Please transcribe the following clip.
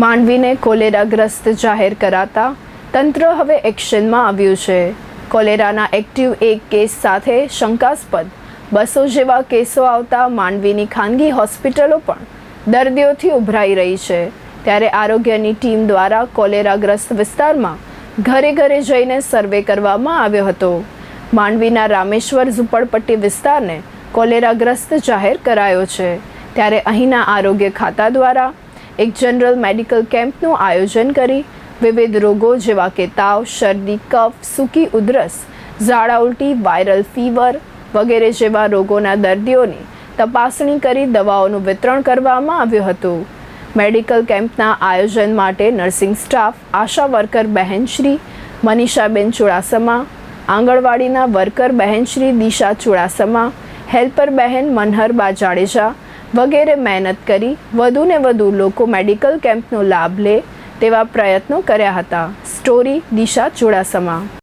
માંડવીને કોલેરાગ્રસ્ત જાહેર કરાતા તંત્ર હવે એક્શનમાં આવ્યું છે. કોલેરાના એક્ટિવ એક કેસ સાથે શંકાસ્પદ. બસો જેવા કેસો આવતા માંડવીની ખાનગી હોસ્પિટલો પણ દર્દીઓથી ઉભરાઈ રહી છે. ત્યારે આરોગ્યની ટીમ દ્વારા કોલેરાગ્રસ્ત વિસ્તારમાં ઘરે ઘરે જઈને સર્વે કરવામાં આવ્યો હતો. માંડવીના રામેશ્વર ઝુંપડપટ્ટી વિસ્તારને કોલેરાગ્રસ્ત જાહેર કરાયો છે. ત્યારે અહીંના આરોગ્ય ખાતા દ્વારા એક જનરલ મેડિકલ કેમ્પનું આયોજન કરી વિવિધ રોગો જેવા કે તાવ, શરદી, કફ, સૂકી ઉધરસ, ઝાડા ઉલટી, વાયરલ ફીવર વગેરે જેવા રોગોના દર્દીઓની તપાસણી કરી દવાઓનું વિતરણ કરવામાં આવ્યું હતું. મેડિકલ કેમ્પના આયોજન માટે નર્સિંગ સ્ટાફ, આશા વર્કર બહેનશ્રી મનીષાબેન ચુડાસમા, આંગણવાડીના વર્કર બહેનશ્રી દિશા ચુડાસમા, હેલ્પર બહેન મનહરબા જાડેજા વગેરે મહેનત કરી વધુને વધુ લોકો મેડિકલ કેમ્પનો લાભ લે તેવા પ્રયત્નો કર્યા હતા. સ્ટોરી દિશા ચુડાસમા.